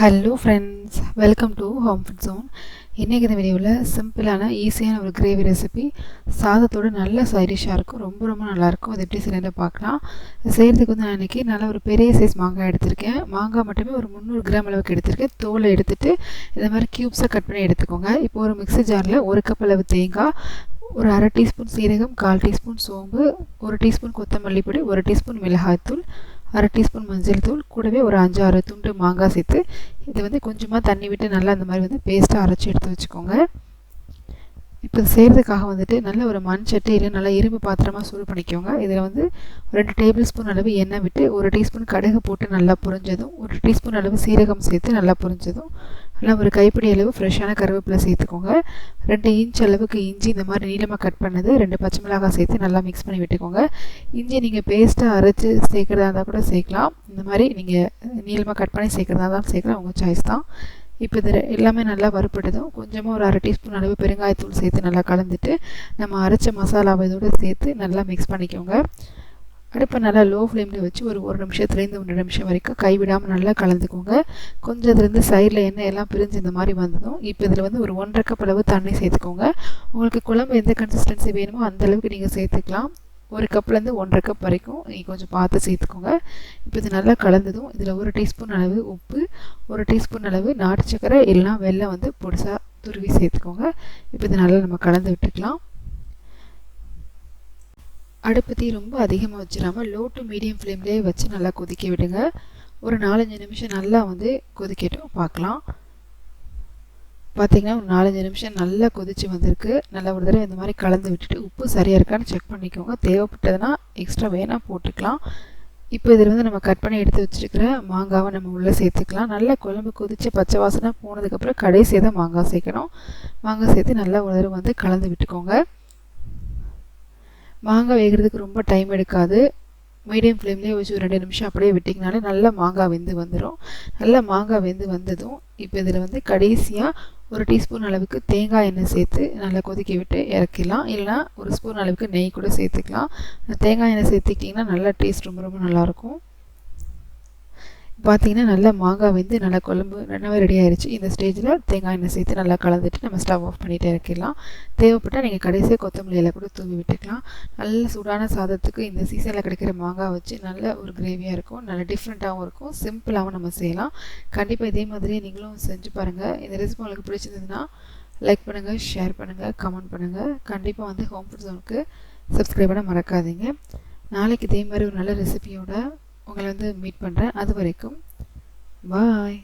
Hello friends welcome to home food zone இன்றைக்கி இந்த வீடியோவில் சிம்பிளான ஈஸியான ஒரு கிரேவி ரெசிபி சாதத்தோடு நல்ல சைடிஷாக இருக்கும். ரொம்ப ரொம்ப நல்லாயிருக்கும் அது எப்படி செய்யறது பார்க்கலாம். செய்கிறதுக்கு வந்து நான் இன்றைக்கி நல்ல ஒரு பெரிய சைஸ் மாங்காய் எடுத்திருக்கேன். மாங்காய் மட்டுமே ஒரு முந்நூறு கிராம் அளவுக்கு எடுத்திருக்கேன். தோலை எடுத்துட்டு இந்த மாதிரி க்யூப்ஸாக கட் பண்ணி எடுத்துக்கோங்க. இப்போ ஒரு மிக்ஸி ஜாரில் ஒரு கப் அளவு தேங்காய் ஒரு அரை டீஸ்பூன் சீரகம் கால் டீஸ்பூன் சோம்பு ஒரு டீஸ்பூன் கொத்தமல்லி பொடி ஒரு டீஸ்பூன் மிளகாய்த்தூள் அரை டீஸ்பூன் மஞ்சள் தூள் கூடவே ஒரு அஞ்சு ஆறு துண்டு மாங்காய் சேர்த்து இது வந்து கொஞ்சமாக தண்ணி விட்டு நல்லா அந்த மாதிரி வந்து பேஸ்ட்டாக அரைச்சி எடுத்து வச்சுக்கோங்க. இப்போ செய்கிறதுக்காக வந்துட்டு நல்ல ஒரு மண் சட்டியில் நல்லா இரும்பு பாத்திரமாக சூடு பண்ணிக்கோங்க. இதில் வந்து ரெண்டு டேபிள் ஸ்பூன் அளவு எண்ணெய் விட்டு ஒரு டீஸ்பூன் கடுகு போட்டு நல்லா புரிஞ்சதும் ஒரு டீஸ்பூன் அளவு சீரகம் சேர்த்து நல்லா புரிஞ்சதும் நல்லா ஒரு கைப்பிடி அளவு ஃப்ரெஷ்ஷான கருவேப்பிலை சேர்த்துக்கோங்க. ரெண்டு இன்ச் அளவுக்கு இஞ்சி இந்த மாதிரி நீளமாக கட் பண்ணது ரெண்டு பச்சை மிளகாய் சேர்த்து நல்லா மிக்ஸ் பண்ணி விட்டுக்கோங்க. இஞ்சி நீங்கள் பேஸ்ட்டாக அரைச்சி சேர்க்குறதா இருந்தால் கூட சேர்க்கலாம். இந்த மாதிரி நீங்கள் நீளமாக கட் பண்ணி சேர்க்குறதா தான் சேர்க்கலாம். உங்கள் சாய்ஸ் தான். இப்போ இது எல்லாமே நல்லா வறுப்பட்டதும் கொஞ்சமாக ஒரு அரை டீஸ்பூன் அளவு பெருங்காயத்தூள் சேர்த்து நல்லா கலந்துட்டு நம்ம அரைச்ச மசாலாவை இதோடு சேர்த்து நல்லா மிக்ஸ் பண்ணிக்கோங்க. அடுப்பை நல்லா லோ ஃப்ளேமில் வச்சு ஒரு ஒரு நிமிஷத்துலேருந்து ஒன்று நிமிஷம் வரைக்கும் கைவிடாமல் நல்லா கலந்துக்கோங்க. கொஞ்சம் இதுலேருந்து சைடில் எண்ணெய் எல்லாம் பிரிஞ்சு இந்த மாதிரி வந்ததும் இப்போ இதில் வந்து ஒரு ஒன்றரை கப் அளவு தண்ணி சேர்த்துக்கோங்க. உங்களுக்கு குழம்பு எந்த கன்சிஸ்டன்சி வேணுமோ அந்த அளவுக்கு நீங்கள் சேர்த்துக்கலாம். ஒரு கப்லேருந்து ஒன்றரை கப் வரைக்கும் நீங்கள் கொஞ்சம் பார்த்து சேர்த்துக்கோங்க. இப்போ இது நல்லா கலந்ததும் இதில் ஒரு டீஸ்பூன் அளவு உப்பு ஒரு டீஸ்பூன் அளவு நாட்டு சக்கரை எல்லாம் வெள்ளம் வந்து பொடிசாக துருவி சேர்த்துக்கோங்க. இப்போ இது நல்லா நம்ம கலந்து விட்டுக்கலாம். அடுப்பு தீ ரொம்ப அதிகமாக வச்சிடாமல் லோ டு மீடியம் ஃப்ளேம்லேயே வச்சு நல்லா கொதிக்க விடுங்க. ஒரு நாலஞ்சு நிமிஷம் நல்லா வந்து கொதிக்கட்டும். பார்க்கலாம். பார்த்திங்கன்னா ஒரு நாலஞ்சு நிமிஷம் நல்லா கொதித்து வந்திருக்கு. நல்லா ஒரு தடவை இந்த மாதிரி கலந்து விட்டுட்டு உப்பு சரியாக இருக்கான்னு செக் பண்ணிக்கோங்க. தேவைப்பட்டதுன்னா எக்ஸ்ட்ரா வேணால் போட்டுக்கலாம். இப்போ இதில் வந்து நம்ம கட் பண்ணி எடுத்து வச்சுருக்கிற மாங்காவை நம்ம உள்ளே சேர்த்துக்கலாம். நல்லா குழம்பு கொதித்து பச்சை வாசனை போனதுக்கப்புறம் கடைசியாக தான் மாங்காய் சேர்க்கணும். மாங்காய் சேர்த்து நல்லா ஒரு தடவை வந்து கலந்து விட்டுக்கோங்க. மாங்காய் வேகிறதுக்கு ரொம்ப டைம் எடுக்காது. மீடியம் ஃப்ளேம்லேயே வச்சு ஒரு ரெண்டு நிமிஷம் அப்படியே விட்டிங்கனாலே நல்லா மாங்காய் வெந்து வந்துடும் நல்லா மாங்காய் வெந்து வந்ததும் இப்போ இதில் வந்து கடைசியாக ஒரு டீஸ்பூன் அளவுக்கு தேங்காய் எண்ணெய் சேர்த்து நல்லா கொதிக்க விட்டு இறக்கிடலாம். இல்லைனா ஒரு ஸ்பூன் அளவுக்கு நெய் கூட சேர்த்துக்கலாம். தேங்காய் எண்ணெய் சேர்த்துக்கிட்டிங்கன்னா நல்லா டேஸ்ட் ரொம்ப ரொம்ப நல்லாயிருக்கும் பார்த்தீங்கன்னா நல்லா மாங்காய் வந்து நல்லா குழம்பு நல்லாவே ரெடி ஆயிடுச்சு இந்த ஸ்டேஜில் தேங்காய் எண்ணெய் சேர்த்து நல்லா கலந்துட்டு நம்ம ஸ்டவ் ஆஃப் பண்ணிகிட்டே இறக்கிடலாம் தேவைப்பட்டால் நீங்கள் கடைசியாக கொத்தமல்லியில் கூட தூவி விட்டுக்கலாம். நல்ல சூடான சாதத்துக்கு இந்த சீசனில் கிடைக்கிற மாங்காய் வச்சு நல்ல ஒரு கிரேவியாக இருக்கும். நல்ல டிஃப்ரெண்ட்டாகவும் இருக்கும். சிம்பிளாகவும் நம்ம செய்யலாம். கண்டிப்பாக இதே மாதிரியே நீங்களும் செஞ்சு பாருங்கள் இந்த ரெசிபி உங்களுக்கு பிடிச்சிருந்ததுன்னா லைக் பண்ணுங்கள் ஷேர் பண்ணுங்கள் கமெண்ட் பண்ணுங்கள் கண்டிப்பாக வந்து ஹோம் ஃபுட் ஜோனுக்கு சப்ஸ்கிரைப் பண்ண மறக்காதீங்க. நாளைக்கு இதே மாதிரி ஒரு நல்ல ரெசிபியோட உங்களை வந்து மீட் பண்ணுறேன் அது வரைக்கும் பாய்